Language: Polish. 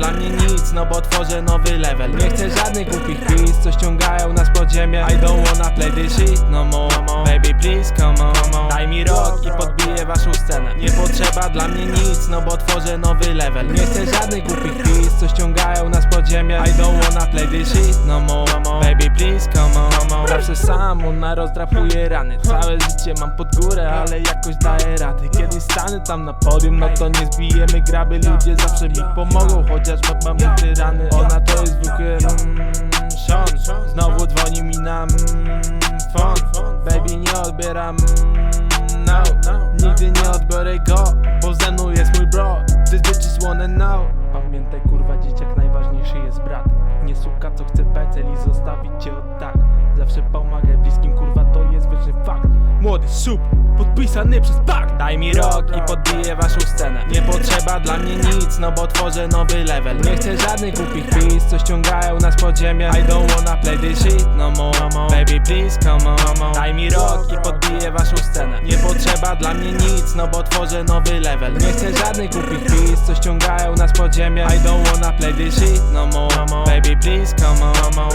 dla mnie nic, no bo tworzę nowy level. Nie chcę żadnych głupich pis, co ściągają nas pod ziemię. I don't wanna play this shit no more. Baby please come on. Daj mi rok i podbiję waszą scenę. Nie potrzeba dla mnie nic, no bo tworzę nowy level. Nie chcę żadnych głupich pis, co ściągają nas pod ziemię. I don't wanna play this shit no more. Baby please come on. Zawsze sam ona rozdrapuje rany. Całe życie mam pod górę, ale jakoś daję rady Kiedy stanę tam na podium, no to nie zbijemy graby. Ludzie zawsze mi pomogą, chociaż mam, mam te rany. Ona to jest zwykły mm, Sean Znowu dzwoni mi na mm, phone. Baby nie odbieram mm, no. Nigdy nie odbiorę go, bo ze mną jest mój bro. These bitches wanna know Pamiętaj kurwa dzieciak, najważniejszy jest brat. Nie suka co chce pecel i zostawić cię od tak. Zawsze pomagaj bliskim kurwa to jest wieczny fakt. Młody sup, podpisany przez pakt Daj mi rok i podbiję waszą scenę. Nie potrzeba dla mnie nic, no bo tworzę nowy level. Nie chcę żadnych głupich pis, co ściągają nas pod ziemię I don't wanna play this shit no more. Baby please come on. Daj mi rok i podbiję waszą scenę. Nie potrzeba dla mnie nic, no bo tworzę nowy level. Nie chcę żadnych głupich pis, co ściągają nas pod ziemię I don't wanna play this shit no more. Baby please come on